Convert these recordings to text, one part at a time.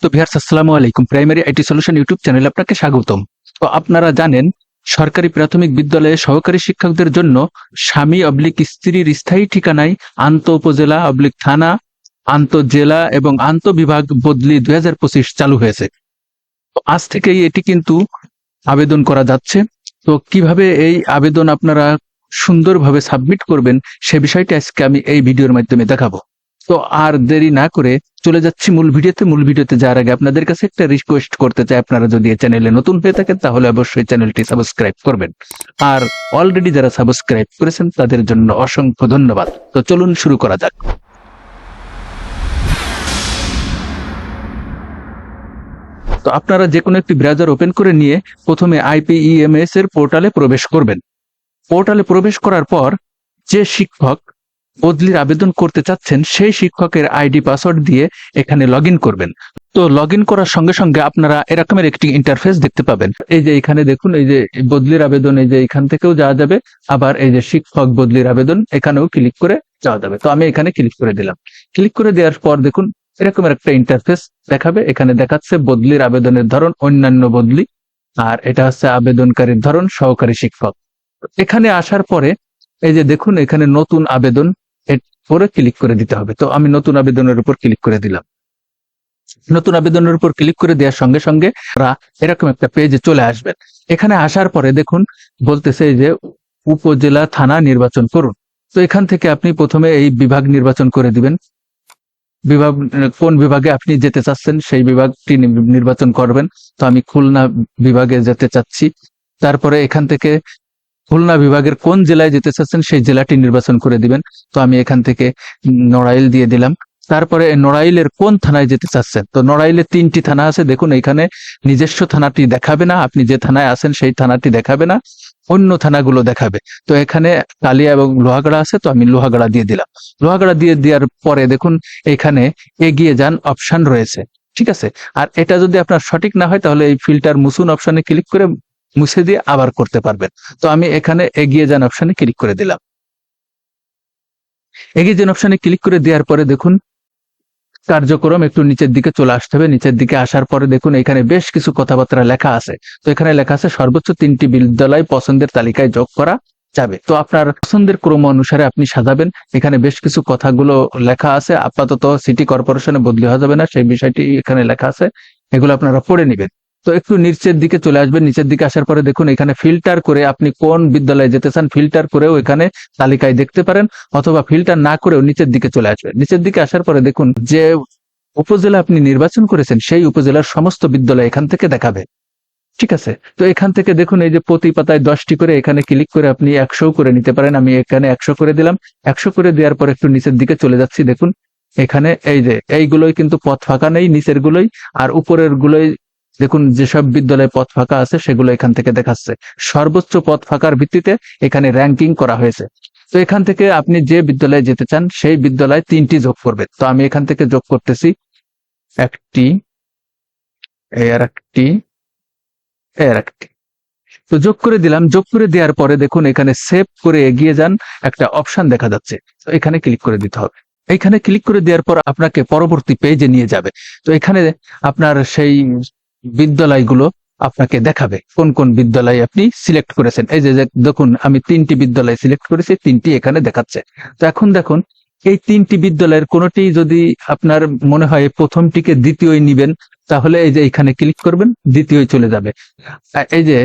তো আসসালামু আলাইকুম। প্রাইমারি আইটি সলিউশন ইউটিউব চ্যানেলে আপনাকে স্বাগতম। তো আপনারা জানেন, সরকারি প্রাথমিক বিদ্যালয়ে সহকারী শিক্ষকদের জন্য স্বামী অবলিক স্ত্রীর স্থায়ী ঠিকানায় আন্ত উপজেলা, অবলিক থানা, আন্ত জেলা এবং আন্ত বিভাগ বদলি দুই হাজার পঁচিশ চালু হয়েছে। তো আজ থেকেই এটি কিন্তু আবেদন করা যাচ্ছে। তো কীভাবে এই আবেদন আপনারা সুন্দরভাবে সাবমিট করবেন সে বিষয়টি আজকে আমি এই ভিডিওর মাধ্যমে দেখাবো। তো আর দেরি না করে চলে যাচ্ছি মূল ভিডিওতে। মূল ভিডিওতে যাওয়ার আগে আপনাদের কাছে একটা রিকোয়েস্ট করতে চাই। আপনারা যদি এই চ্যানেলে নতুন হয়ে থাকেন, তাহলে অবশ্যই চ্যানেলটি সাবস্ক্রাইব করবেন। আর অলরেডি যারা সাবস্ক্রাইব করেছেন, তাদের জন্য অসংখ্য ধন্যবাদ। তো চলুন শুরু করা যাক। তো আপনারা যে কোনো একটি ব্রাউজার ওপেন করে নিয়ে প্রথমে আইপিইএমএস এর পোর্টালে প্রবেশ করবেন। পোর্টালে প্রবেশ করার পর যে শিক্ষক বদলির আবেদন করতে চাচ্ছেন সেই শিক্ষকের আইডি, পাসওয়ার্ড দিয়ে এখানে লগ করবেন। তো লগ করার সঙ্গে সঙ্গে আপনারা এরকমের একটি ইন্টারফেস দেখতে পাবেন। এই যে এখানে দেখুন, এই যে বদলির আবেদন, এই যে এখান থেকেও যাওয়া যাবে। আবার এই যে শিক্ষক বদলির আবেদন, এখানেও ক্লিক করে যাওয়া যাবে। তো আমি এখানে ক্লিক করে দিলাম। ক্লিক করে দেওয়ার পর দেখুন, এরকমের একটা ইন্টারফেস দেখাবে। এখানে দেখাচ্ছে বদলির আবেদনের ধরন, অন্যান্য বদলি। আর এটা হচ্ছে আবেদনকারীর ধরন, সহকারী শিক্ষক। এখানে আসার পরে, এই যে দেখুন, এখানে নতুন আবেদন পরে ক্লিক করে দিতে হবে। তো আমি নতুন আবেদনের উপর ক্লিক করে দিলাম। নতুন আবেদনের উপর ক্লিক করে দেওয়ার সঙ্গে সঙ্গে এরকম একটা পেজে চলে আসবেন এখানে আসার পরে দেখুন, বলতেছে যে উপজেলা থানা নির্বাচন করুন। তো এখান থেকে আপনি প্রথমে এই বিভাগ নির্বাচন করে দিবেন। বিভাগ, কোন বিভাগে আপনি যেতে চাচ্ছেন সেই বিভাগটি নির্বাচন করবেন। তো আমি খুলনা বিভাগে যেতে চাচ্ছি। তারপরে এখান থেকে খুলনা বিভাগের কোন জেলায় যেতে চাচ্ছেন সেই জেলাটি নির্বাচন করে দিবেন। তো আমি এখান থেকে নড়াইল দিয়ে দিলাম। তারপরে নড়াইলের কোন থানায় যেতে চাচ্ছেন? তো নড়াইলে তিনটি থানা আছে। দেখুন, এখানে নিজস্ব থানাটি দেখাবে না। আপনি যে থানায় আছেন সেই থানাটি দেখাবে না। অন্য থানাগুলো দেখাবে। তো এখানে কালিয়া এবং লোহাগড়া আছে। তো আমি লোহাগড়া দিয়ে দিলাম। লোহাগড়া দিয়ে দেওয়ার পরে দেখুন, এখানে এগিয়ে যান অপশন রয়েছে। ঠিক আছে? আর এটা যদি আপনার সঠিক না হয়, তাহলে এই ফিল্টার মুসুন অপশানে ক্লিক করে মুছে দিয়ে আবার করতে পারবেন। তো আমি এখানে এগিয়ে যান অপশনে ক্লিক করে দিলাম। এগিয়ে যান অপশনে ক্লিক করে দেওয়ার পরে দেখুন, কার্যক্রম একটু নিচের দিকে চলে আসতে হবে। নিচের দিকে আসার পরে দেখুন, এখানে বেশ কিছু কথাবার্তা লেখা আছে। তো এখানে লেখা আছে, সর্বোচ্চ তিনটি বিদ্যালয় পছন্দের তালিকায় যোগ করা যাবে। তো আপনার পছন্দের ক্রম অনুসারে আপনি সাজাবেন। এখানে বেশ কিছু কথাগুলো লেখা আছে। আপাতত সিটি কর্পোরেশনে বদলি হওয়া যাবে না। সেই বিষয়টি এখানে লেখা আছে। এগুলো আপনারা পড়ে নেবেন। তো একটু নিচের দিকে চলে আসবেন। নিচের দিকে আসার পরে দেখুন, এখানে ফিল্টার করে আপনি কোন বিদ্যালয়ে যেতে চান ফিল্টার করেও এখানে তালিকায় দেখতে পারেন, অথবা ফিল্টার না করেও নিচের দিকে চলে আসবেন। নিচের দিকে আসার পরে দেখুন, যে উপজেলা আপনি নির্বাচন করেছেন, সেই উপজেলার সমস্ত বিদ্যালয় এখান থেকে দেখাবে। ঠিক আছে? তো এখান থেকে দেখুন, এই যে প্রতি পাতায় দশটি করে এখানে ক্লিক করে আপনি একশো করে নিতে পারেন। আমি এখানে একশো করে দিলাম। একশো করে দেওয়ার পর একটু নিচের দিকে চলে যাচ্ছি। দেখুন, এখানে এই যে, এইগুলোই কিন্তু পথ ফাঁকা নেই নিচের গুলোই আর উপরের গুলোই দেখুন, যেসব বিদ্যালয়ে পথ ফাঁকা আছে, সেগুলো এখান থেকে দেখাচ্ছে। সর্বোচ্চ পথ ফাঁকার ভিত্তিতে এখানে র্যাঙ্কিং করা হয়েছে। তো এখান থেকে আপনি যে বিদ্যালয়ে যেতে চান, সেই বিদ্যালয়ে তিনটি যোগ করবে তো আমি এখান থেকে যোগ করতেছি। একটি, এই আর একটি, এই আর একটি। তো যোগ করে দিলাম। যোগ করে দেওয়ার পরে দেখুন, এখানে সেভ করে এগিয়ে যান, একটা অপশন দেখা যাচ্ছে। তো এখানে ক্লিক করে দিতে হবে। এখানে ক্লিক করে দেওয়ার পর আপনাকে পরবর্তী পেজে নিয়ে যাবে। তো এখানে আপনার সেই বিদ্যালয়গুলো আপনাকে দেখাবে। কোন কোন বিদ্যালয় আপনি সিলেক্ট করেছেন? এই যে দেখুন, আমি তিনটি বিদ্যালয় সিলেক্ট করেছি, তিনটি এখানে দেখাচ্ছে। তো এখন দেখুন, এই তিনটি বিদ্যালয়ের কোনোটি যদি আপনার মনে হয় প্রথমটিকে দ্বিতীয় নিবেন, তাহলে এই যে এখানে ক্লিক করবেন দ্বিতীয় চলে যাবে। এই যে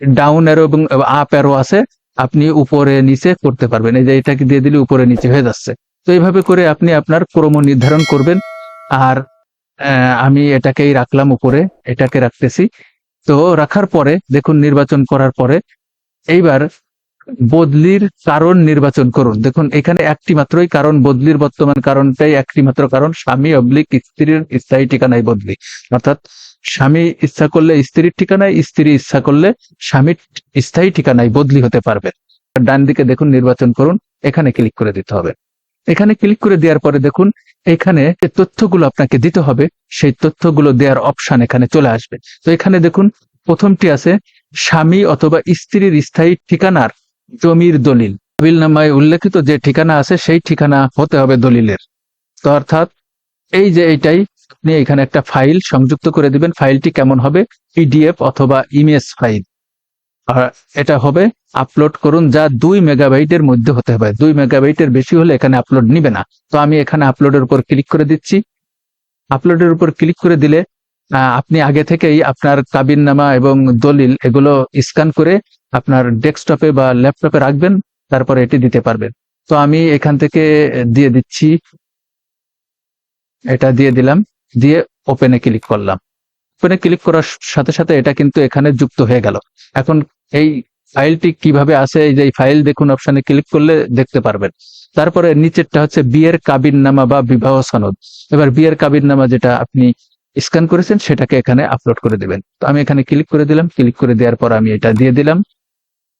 ডাউন অ্যারো এবং আপ অ্যারো আছে, আপনি উপরে নিচে করতে পারবেন। এই যে এটাকে দিয়ে দিলে উপরে নিচে হয়ে যাচ্ছে। তো এইভাবে করে আপনি আপনার ক্রম নির্ধারণ করবেন। আর আমি এটাকেই রাখলাম উপরে, এটাকে রাখতেছি। তো রাখার পরে, দেখুন, নির্বাচন করার পরে, এইবার বদলির কারণ নির্বাচন করুন। দেখুন, এখানে একটি মাত্রই কারণ, বদলির বর্তমান কারণটাই একটি মাত্র কারণ, স্বামী অবলিক স্ত্রীর স্থায়ী ঠিকানায় বদলি। অর্থাৎ, স্বামী ইচ্ছা করলে স্ত্রীর ঠিকানায়, স্ত্রী ইচ্ছা করলে স্বামীর স্থায়ী ঠিকানায় বদলি হতে পারবে। ডান দিকে দেখুন, নির্বাচন করুন, এখানে ক্লিক করে দিতে হবে। এখানে ক্লিক করে দেওয়ার পরে দেখুন এখানে যে তথ্যগুলো আপনাকে দিতে হবে, সেই তথ্যগুলো দেওয়ার অপশন এখানে চলে আসবে। তো এখানে দেখুন, প্রথমটি আছে, স্বামী অথবা স্ত্রীর স্থায়ী ঠিকানার জমির দলিল। নামায় উল্লেখিত যে ঠিকানা আছে, সেই ঠিকানা হতে হবে দলিলের। তো অর্থাৎ, এই যে এইটাই, আপনি এখানে একটা ফাইল সংযুক্ত করে দিবেন, ফাইলটি কেমন হবে? পিডিএফ অথবা ইমেজ ফাইল। আর এটা হবে আপলোড করুন যা দুই মেগাবাইটের মধ্যে হতে হবে। দুই মেগাবাইটের বেশি হলে এখানে আপলোড নিবে না। তো আমি এখানে আপলোডের উপর ক্লিক করে দিচ্ছি। আপলোডের উপর ক্লিক করে দিলে আপনি আগে থেকেই আপনার কাবিননামা এবং দলিল এগুলো স্ক্যান করে আপনার ডেস্কটপে বা ল্যাপটপে রাখবেন, তারপরে এটি দিতে পারবেন। তো আমি এখান থেকে দিয়ে দিচ্ছি। এটা দিয়ে দিলাম, দিয়ে ওপেনে ক্লিক করলাম। ওপেনে ক্লিক করার সাথে সাথে এটা কিন্তু এখানে যুক্ত হয়ে গেল। এখন এই ফাইলটি কীভাবে আছে এই যে ফাইল দেখুন অপশনে ক্লিক করলে দেখতে পারবেন। তারপরে নিচেরটা হচ্ছে বিয়ের কাবিননামা বা বিবাহ সনদ। এবার বিয়ের কাবিননামা যেটা আপনি স্ক্যান করেছেন, সেটাকে এখানে আপলোড করে দিবেন। তো আমি এখানে ক্লিক করে দিলাম। ক্লিক করে দেওয়ার পর আমি এটা দিয়ে দিলাম।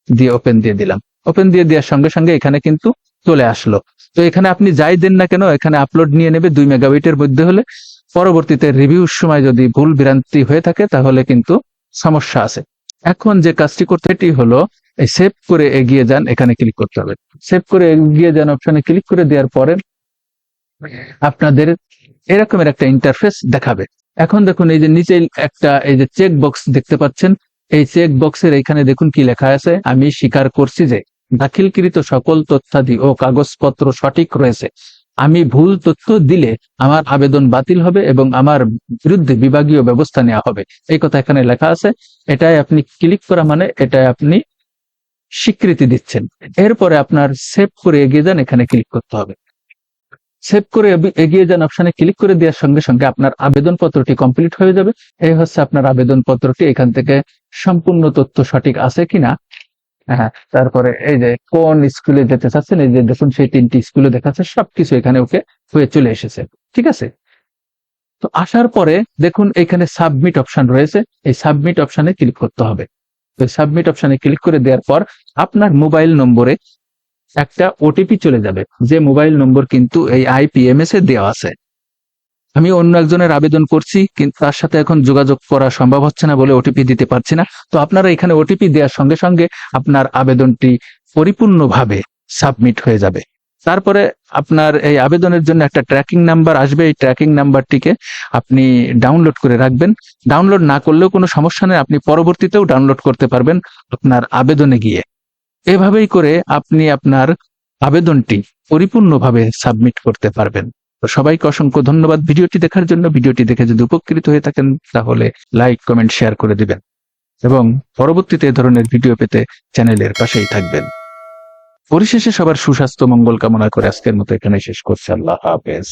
দিয়ে ওপেন দিয়ে দিলাম। ওপেন দিয়ে দেওয়ার সঙ্গে সঙ্গে এখানে কিন্তু চলে আসলো। তো এখানে আপনি যাই দেন না কেন, এখানে আপলোড নিয়ে নেবে দুই মেগাবাইটের মধ্যে হলে। পরবর্তীতে রিভিউর সময় যদি ভুল বিভ্রান্তি হয়ে থাকে, তাহলে কিন্তু সমস্যা আছে। এখন যে কাজটি করতে এটি হলো, এই সেভ করে এগিয়ে যান, এখানে ক্লিক করতে হবে। সেভ করে এগিয়ে যান অপশনে ক্লিক করে দেওয়ার পরে আপনাদের এরকমের একটা ইন্টারফেস দেখাবে। এখন দেখুন, এই যে নিচে একটা, এই যে চেক বক্স দেখতে পাচ্ছেন, এই চেক বক্সের এখানে দেখুন কি লেখা আছে, আমি স্বীকার করছি যে দাখিলকৃত সকল তথ্যাদি ও কাগজপত্র সঠিক রয়েছে। আমি ভুল তথ্য দিলে আমার আবেদন বাতিল হবে এবং আমার বিরুদ্ধে বিভাগীয় ব্যবস্থা নেওয়া হবে। এই কথা এখানে লেখা আছে। এটাই আপনি ক্লিক করা মানে এটাই আপনি স্বীকৃতি দিচ্ছেন। এরপরে আপনার সেভ করে এগিয়ে যান, এখানে ক্লিক করতে হবে। সেভ করে এগিয়ে যান অপশানে ক্লিক করে দেওয়ার সঙ্গে সঙ্গে আপনার আবেদন পত্রটি কমপ্লিট হয়ে যাবে। এই হচ্ছে আপনার আবেদন পত্রটি এখান থেকে সম্পূর্ণ তথ্য সঠিক আছে কিনা। হ্যাঁ তারপরে এই যে কোন স্কুলে যেতে চাচ্ছেন, এই যে দেখুন সেই তিনটি স্কুলে দেখাচ্ছে, সবকিছু এখানে ওকে হয়ে চলে এসেছে, ঠিক আছে? তো আসার পরে দেখুন এখানে সাবমিট অপশন রয়েছে, এই সাবমিট অপশনে ক্লিক করতে হবে। তো সাবমিট অপশনে ক্লিক করে দেওয়ার পর আপনার মোবাইল নম্বরে একটা ওটিপি চলে যাবে, যে মোবাইল নম্বর কিন্তু এই আইপিএমএস এ দেওয়া আছে। আমি অন্য একজনের আবেদন করছি, কিন্তু তার সাথে এখন যোগাযোগ করা সম্ভব হচ্ছে না বলে ওটিপি দিতে পারছি না। তো আপনারা এখানে ওটিপি দেওয়ার সঙ্গে সঙ্গে আপনার আবেদনটি পরিপূর্ণভাবে সাবমিট হয়ে যাবে। তারপরে আপনার এই আবেদনের জন্য একটা ট্র্যাকিং নাম্বার আসবে। এই ট্র্যাকিং নাম্বারটিকে আপনি ডাউনলোড করে রাখবেন। ডাউনলোড না করলেও কোনো সমস্যা নেই, আপনি পরবর্তীতেও ডাউনলোড করতে পারবেন আপনার আবেদনে গিয়ে। এভাবেই করে আপনি আপনার আবেদনটি পরিপূর্ণভাবে সাবমিট করতে পারবেন। তো সবাইকে অসংখ্য ধন্যবাদ। ভিডিওটি দেখার জন্য ভিডিওটি দেখে যদি উপকৃত হয়ে থাকেন, তাহলে লাইক, কমেন্ট, শেয়ার করে দিবেন। এবং পরবর্তীতে এ ধরনের ভিডিও পেতে চ্যানেলের পাশেই থাকবেন। পরিশেষে সবার সুস্বাস্থ্য, মঙ্গল কামনা করে আজকের মতো এখানে শেষ করছে। আল্লাহ হাফেজ।